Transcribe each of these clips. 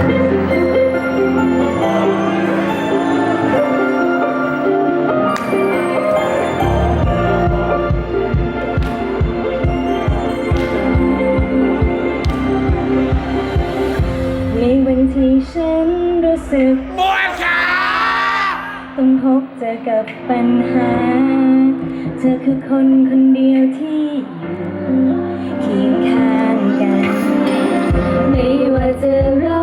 ในวันที่ฉันรู้สึกปวดขาต้องพบเจอกับปัญหา เธอคือคนคนเดียวที่อยู่เคียงข้างกัน ไม่ว่าจะร้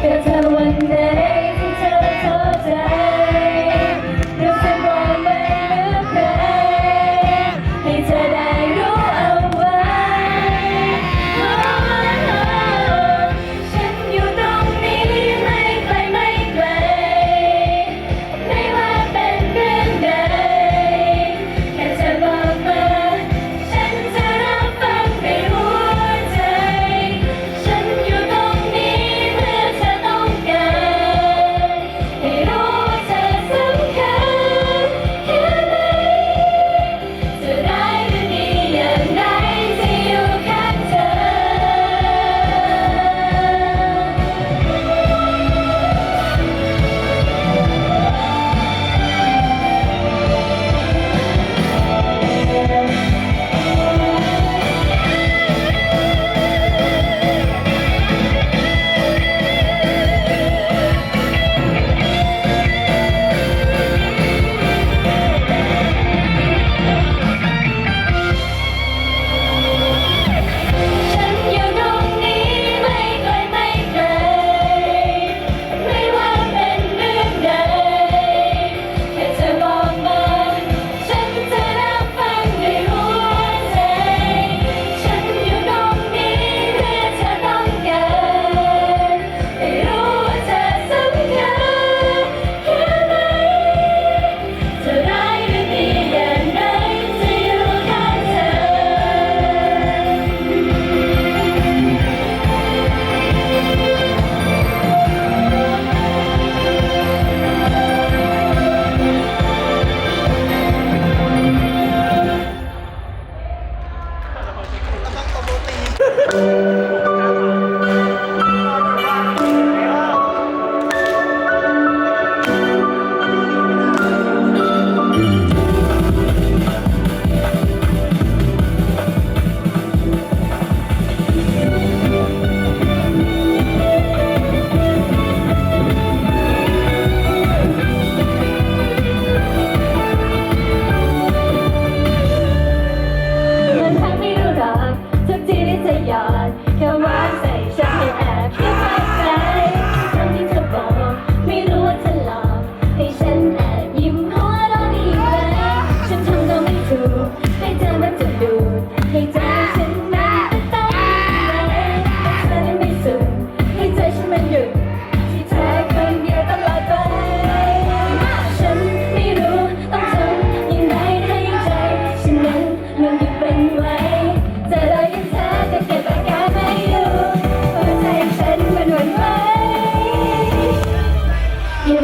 别再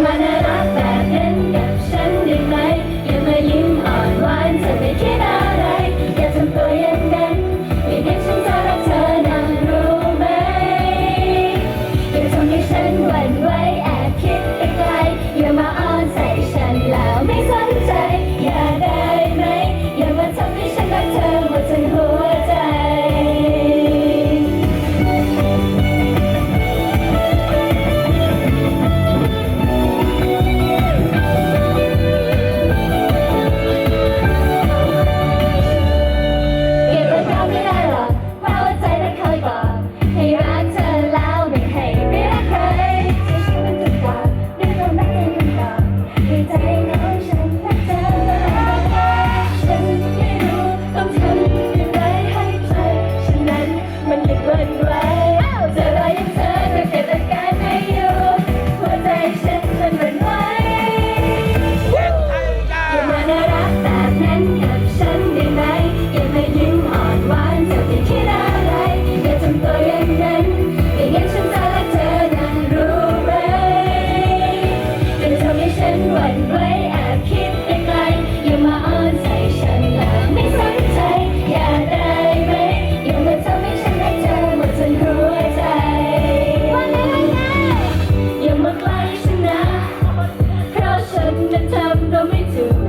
มันรักแบบนั้นกับฉันได้ไหม do.